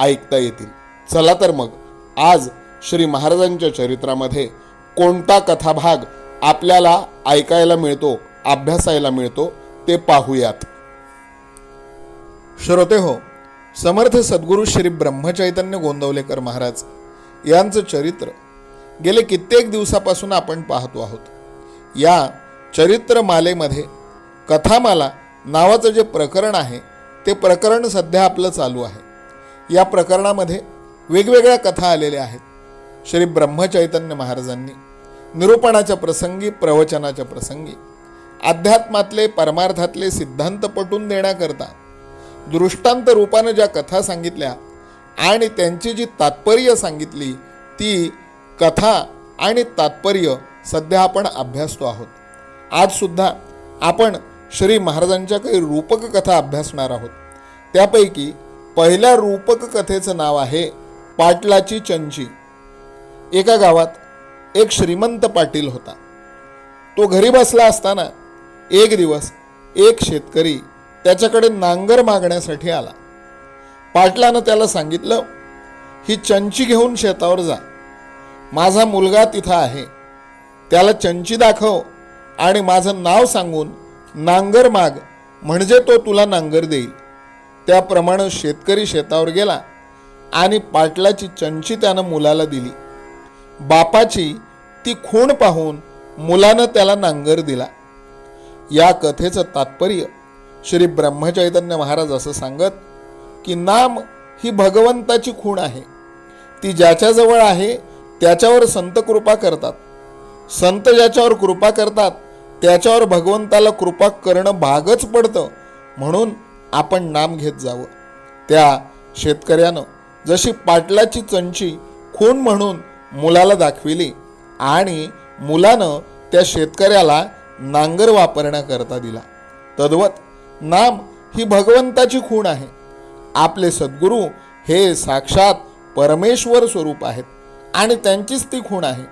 ऐकता येतील. चला तर मग आज श्री महाराजांच्या चरित्रामध्ये कोणता कथाभाग आपल्याला ऐकायला मिळतो अभ्यासायला मिळतो ते पाहूयात. श्रोते हो समर्थ सद्गुरू श्री ब्रह्मचैतन्य गोंदवलेकर महाराज यांचं चरित्र गेले कित्येक दिवसापासून आपण पाहतो आहोत. या चरित्रमालेमध्ये कथामाला नावाचं जे प्रकरण आहे ते प्रकरण सध्या आपलं चालू आहे. या प्रकरणामध्ये वेगवेगळ्या कथा आलेल्या आहेत. श्री ब्रह्मचैतन्य महाराजांनी निरूपणाच्या प्रसंगी प्रवचनाच्या प्रसंगी अध्यात्मातले परमार्थातले सिद्धांत पटून देण्याकरता दृष्टांत रूपानं ज्या कथा सांगितल्या आणि त्यांची जी तात्पर्य सांगितली ती कथा आणि तात्पर्य सध्या आपण अभ्यासतो आहोत. आज सुद्धा आपण श्री महाराजांच्या काही रूपक कथा अभ्यासणार आहोत. त्यापैकी पहिल्या रूपक कथेचं नाव आहे पाटलाची चंची. एका गावात एक श्रीमंत पाटील होता. तो घरी बसला असताना एक दिवस एक शेतकरी त्याच्याकडे नांगर मागण्यासाठी आला. पाटलानं त्याला सांगितलं ही चंची घेऊन शेतावर जा. माझा मुलगा तिथं आहे. त्याला चंची दाखव आणि माझं नाव सांगून नांगर माग म्हणजे तो तुला नांगर देईल. त्याप्रमाणे शेतकरी शेतावर गेला आणि पाटलाची चंची त्यानं मुलाला दिली. बापाची ती खूण पाहून मुलानं त्याला नांगर दिला. या कथेचं तात्पर्य श्री ब्रह्मचैतन्य महाराज असं सांगत की नाम ही भगवंताची खूण आहे. ती ज्याच्याजवळ आहे त्याच्यावर संत कृपा करतात. संत ज्याच्यावर कृपा करतात त्याच्यावर भगवंताला कृपा करणं भागच पडतं म्हणून आपण नाम घेत जावं. त्या शेतकऱ्यानं जशी पाटलाची चंची खूण म्हणून मुलाला दाखविली आणि मुलानं त्या शेतकऱ्याला नांगर वापरण्याकरता दिला. तद्वत नाम ही भगवंताची खूण आहे. आपले सद्गुरू हे साक्षात परमेश्वर स्वरूप आहेत आणि त्यांचीच ती खूण आहे.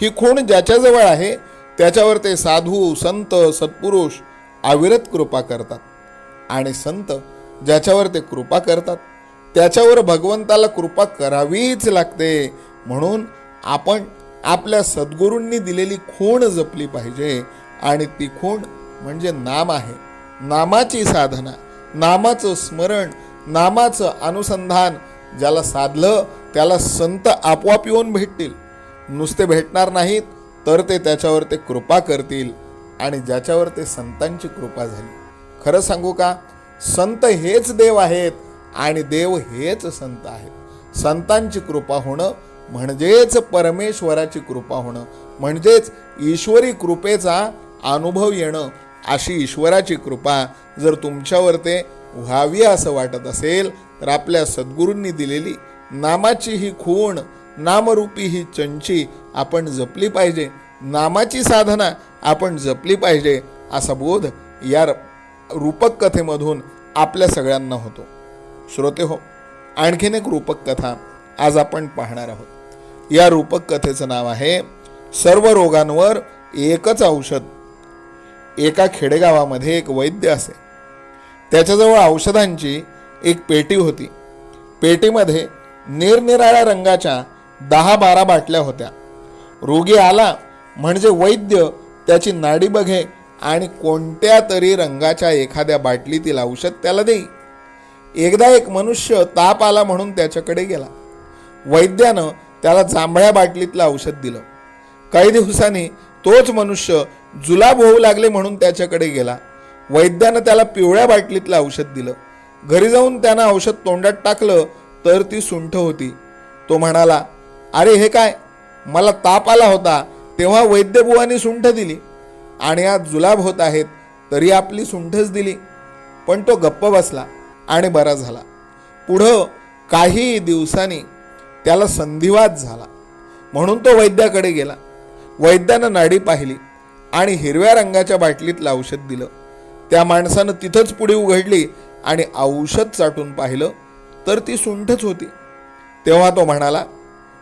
ही खूण ज्याच्याजवळ आहे त्याच्यावर ते साधू संत सत्पुरुष अविरत कृपा करतात. आणि संत ज्याच्यावर ते कृपा करतात त्याच्यावर भगवंताला कृपा करावीच लागते. म्हणून आपण आपल्या सद्गुरूंनी दिलेली खूण जपली पाहिजे आणि ती खूण म्हणजे नाम आहे. नामाची साधना नामाचं स्मरण नामाचं अनुसंधान ज्याला साधलं त्याला संत आपोआप येऊन भेटतील. नुसते भेटणार नाहीत तर ते त्याच्यावर ते कृपा करतील आणि ज्याच्यावर ते संतांची कृपा झाली. खरं सांगू का? संत हेच देव आहेत आणि देव हेच संत आहेत. संतांची कृपा होणं म्हणजेच परमेश्वराची कृपा होणं म्हणजेच ईश्वरी कृपेचा अनुभव येणं अशी ईश्वराची कृपा जर तुमच्यावर ते व्हावी असं वाटत असेल तर आपल्या सद्गुरूंनी दिलेली नामाची ही खूण नामरूपी ही चंची आपण जपली पाहिजे. नामाची साधना आपण जपली पाहिजे असा बोध या रूपक कथेमधून आपल्या सगळ्यांना होतो. श्रोते हो आणखीन एक रूपक कथा आज आपण पाहणार आहोत. या रूपक कथेचं नाव आहे सर्व रोगांवर एकच औषध. एका खेडेगावामध्ये एक वैद्य असे. त्याच्याजवळ औषधांची एक पेटी होती. पेटीमध्ये निरनिराळ्या रंगाच्या दहा बारा बाटल्या होत्या. रोगी आला म्हणजे वैद्य त्याची नाडी बघे आणि कोणत्या तरी रंगाच्या एखाद्या बाटलीतील औषध त्याला देई. एकदा एक मनुष्य ताप आला म्हणून त्याच्याकडे गेला. वैद्यानं त्याला जांभळ्या बाटलीतलं औषध दिलं. काही दिवसांनी तोच मनुष्य जुलाब होऊ लागले म्हणून त्याच्याकडे गेला. वैद्यानं त्याला पिवळ्या बाटलीतलं औषध दिलं. घरी जाऊन त्यानं औषध तोंडात टाकलं तर ती सुंठ होती. तो म्हणाला अरे हे काय? मला ताप आला होता तेव्हा वैद्यबुवानी सुंठ दिली. आणि आज जुलाब होत आहेत तरी आपली सुंठच दिली. पण तो गप्प बसला आणि बरा झाला. पुढं काही दिवसांनी त्याला संधिवात झाला. म्हणून तो वैद्याकडे गेला. वैद्यानं नाडी पाहिली आणि हिरव्या रंगाच्या बाटलीतलं औषध दिलं. त्या माणसानं तिथंच पुढे उघडली आणि औषध चाटून पाहिलं तर ती सुंठच होती. तेव्हा तो म्हणाला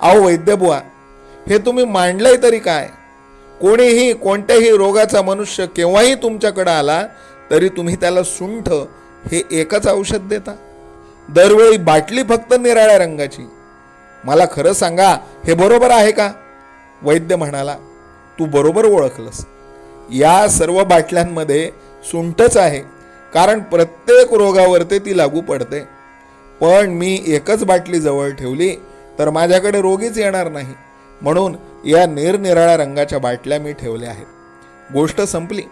अहो वैद्यबुवा हे तुम्ही मांडलंय तरी काय? कोणीही कोणत्याही रोगाचा मनुष्य केव्हाही तुमच्याकडे आला तरी तुम्ही त्याला सुंठ हे एकच औषध देता. दरवेळी बाटली फक्त निराळ्या रंगाची. मला खरं सांगा हे बरोबर आहे का? वैद्य म्हणाला तू बरोबर ओळखलंस. या सर्व बाटल्यांमध्ये सुंठच आहे कारण प्रत्येक रोगावरती ती लागू पडते. पण मी एकच बाटली जवळ ठेवली तर माझ्याकडे रोगीच येणार नाही. म्हणून या निरनिराळ्या रंगाच्या बाटल्या मी ठेवल्या आहेत. गोष्ट संपली.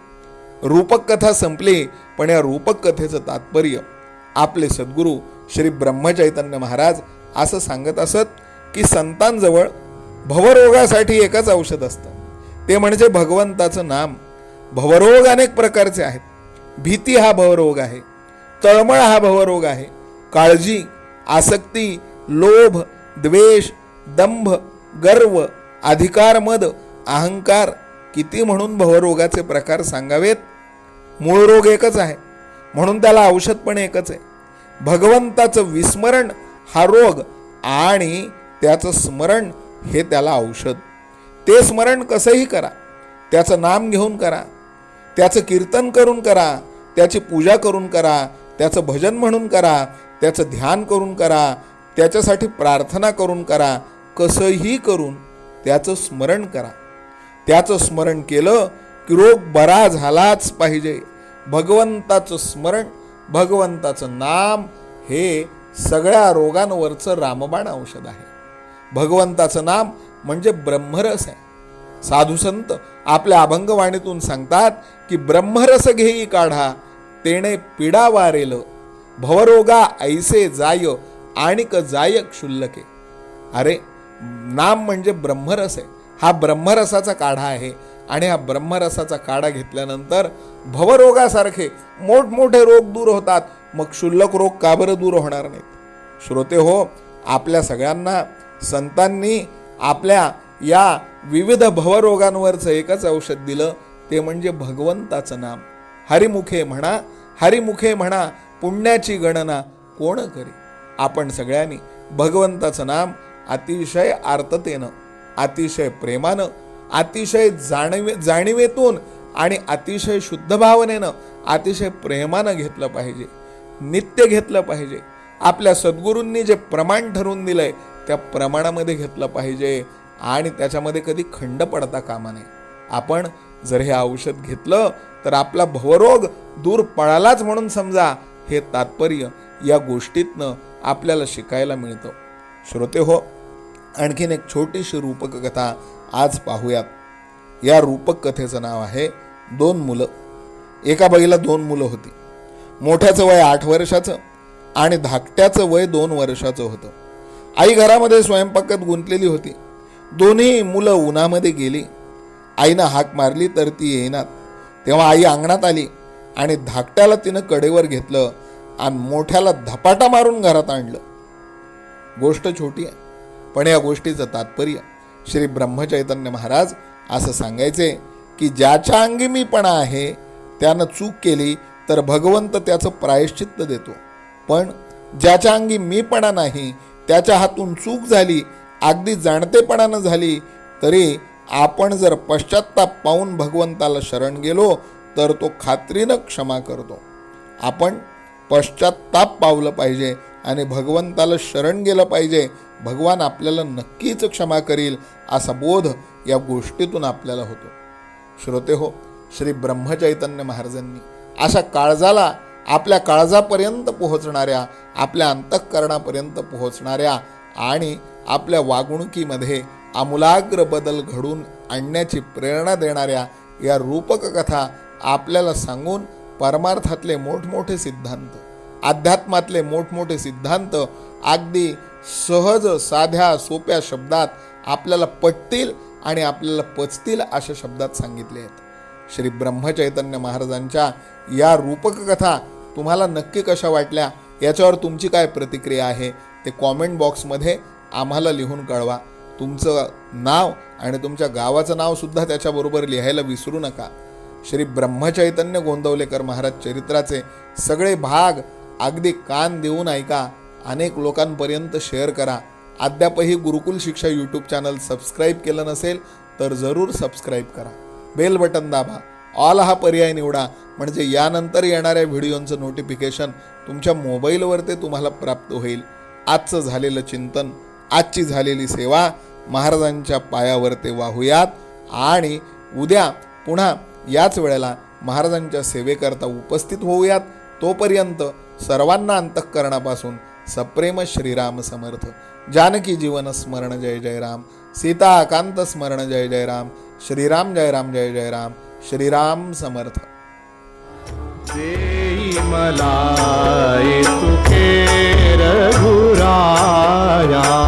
रूपक कथा संपली पण या रूपक कथेचं तात्पर्य आपले सद्गुरू श्री ब्रह्मचैतन्य महाराज असं सांगत असत की संतांजवळ भवरोगासाठी एकच औषध असतं. ते म्हणजे भगवंताचं नाम. भवरोग अनेक प्रकारचे आहेत. भीती हा भवरोग आहे. तळमळ हा भवरोग आहे. काळजी आसक्ती लोभ द्वेष दंभ गर्व अधिकार मद अहंकार किती म्हणून भवरोगाचे प्रकार सांगावेत? मूळ रोग एकच आहे म्हणून त्याला औषध पण एकच आहे. भगवंताचं विस्मरण हा रोग आणि त्याचं स्मरण हे त्याला औषध. ते स्मरण कसंही करा त्याचं नाम घेऊन करा त्याचं कीर्तन करून करा त्याची पूजा करून करा त्याचं भजन म्हणून करा त्याचं ध्यान करून करा त्याच्यासाठी प्रार्थना करून करा कसंही करून त्याचं स्मरण करा. त्याचं स्मरण केलं की रोग बरा झालाच पाहिजे. भगवंताचं स्मरण भगवंताचं नाम हे सगळ्या रोगांवरचं रामबाण औषध आहे. भगवंताचं नाम म्हणजे ब्रह्मरस आहे. साधू संत आपल्या अभंगवाणीतून सांगतात की ब्रह्मरस घेई काढा तेणे पिडा वारेल. भवरोगा ऐसे जाय आणिक जाय क्षुल्लके अरे नाम म्हणजे ब्रह्मरस आहे. हा ब्रह्मरसाचा काढा आहे. आणि हा ब्रह्मरसाचा काढा घेतल्यानंतर भवरोगासारखे मोठमोठे रोग दूर होतात. मग क्षुल्लक रोग का बरं दूर होणार नाहीत? श्रोते हो आपल्या सगळ्यांना संतांनी आपल्या या विविध भवरोगांवरचं एकच औषध दिलं. ते म्हणजे भगवंताचं नाम. हरिमुखे म्हणा हरिमुखे म्हणा पुण्याची गणना कोण करी? आपण सगळ्यांनी भगवंताचं नाम अतिशय आर्ततेनं अतिशय प्रेमानं अतिशय जाणवे जाणीवेतून आणि अतिशय शुद्ध भावनेनं अतिशय प्रेमानं घेतलं पाहिजे नित्य घेतलं पाहिजे. आपल्या सद्गुरूंनी जे प्रमाण ठरवून दिलंय त्या प्रमाणामध्ये घेतलं पाहिजे आणि त्याच्यामध्ये कधी खंड पडता कामा नये. आपण जर हे औषध घेतलं तर आपला भवरोग दूर पळालाच म्हणून समजा हे तात्पर्य या गोष्टीतनं आपल्याला शिकायला मिळतं. श्रोते हो आणखीन एक छोटीशी रूपक कथा आज पाहूयात. या रूपक कथेचं नाव आहे दोन मुलं. एका बाईला दोन मुलं होती. मोठ्याचं वय आठ वर्षाचं आणि धाकट्याचं वय दोन वर्षाचं होतं. आई घरामध्ये स्वयंपाकात गुंतलेली होती. दोन्ही मुलं उन्हामध्ये गेली. आईनं हाक मारली तर ती येईनात. तेव्हा आई अंगणात आली आणि धाकट्याला तिनं कडेवर घेतलं आणि मोठ्याला धपाटा मारून घरात आणलं. गोष्ट छोटी आहे. पण या गोष्टीचं तात्पर्य श्री ब्रह्मचैतन्य महाराज असं सांगायचे की ज्याच्या अंगी मीपणा आहे त्यानं चूक केली तर भगवंत त्याचं प्रायश्चित्त देतो. पण ज्याच्या अंगी मीपणा नाही त्याच्या हातून चूक झाली अगदी जाणतेपणानं झाली तरी आपण जर पश्चाताप पाहून भगवंताला शरण गेलो तर तो खात्रीनं क्षमा करतो. आपण पश्चाताप पावलं पाहिजे आणि भगवंताला शरण गेलं पाहिजे. भगवान आपल्याला नक्कीच क्षमा करील असा बोध या गोष्टीतून आपल्याला होतो. श्रोते हो श्री ब्रह्मचैतन्य महाराजांनी अशा काळजाला आपल्या काळजापर्यंत पोहोचणाऱ्या आपल्या अंतःकरणापर्यंत पोहोचणाऱ्या आणि आपल्या वागणुकीमध्ये आमूलाग्र बदल घडून आणण्याची प्रेरणा देणाऱ्या या रूपक कथा आपल्याला सांगून परमार्थातले मोठमोठे सिद्धांत अध्यात्मातले मोठमोठे सिद्धांत अगदी सहज साध्या सोप्या शब्दात आपल्याला पटतील आणि आपल्याला पचतील अशा शब्दात सांगितले आहेत. श्री ब्रह्मचैतन्य महाराजांच्या या रूपक कथा तुम्हाला नक्की कशा वाटल्या याच्यावर तुमची काय प्रतिक्रिया आहे ते कॉमेंट बॉक्समध्ये आम्हाला लिहून कळवा. तुमचं नाव आणि तुमच्या गावाचं नावसुद्धा त्याच्याबरोबर लिहायला विसरू नका. श्री ब्रह्मचैतन्य गोंदवलेकर महाराज चरित्राचे सगळे भाग अगदी कान देऊन ऐका. अनेक लोकांपर्यंत शेअर करा. अद्यापही गुरुकुल शिक्षा यूट्यूब चॅनल सबस्क्राईब केलं नसेल तर जरूर सबस्क्राईब करा. बेल बटन दाबा. ऑल हा पर्याय निवडा. म्हणजे यानंतर येणाऱ्या व्हिडिओंचं नोटिफिकेशन तुमच्या मोबाईलवर ते तुम्हाला प्राप्त होईल. आजचं झालेलं चिंतन आजची झालेली सेवा महाराजांच्या पायावर ते वाहूयात आणि उद्या पुन्हा याच वेळेला महाराजांच्या सेवेकरता उपस्थित होऊयात. तोपर्यंत सर्वांना अंतःकरणापासून सप्रेम श्रीराम समर्थ. जानकी जीवन स्मरण जय जय राम सीता आकांत स्मरण जय जय राम श्रीराम जय राम जय जय राम श्रीराम समर्थ. मला तुके रघुराया।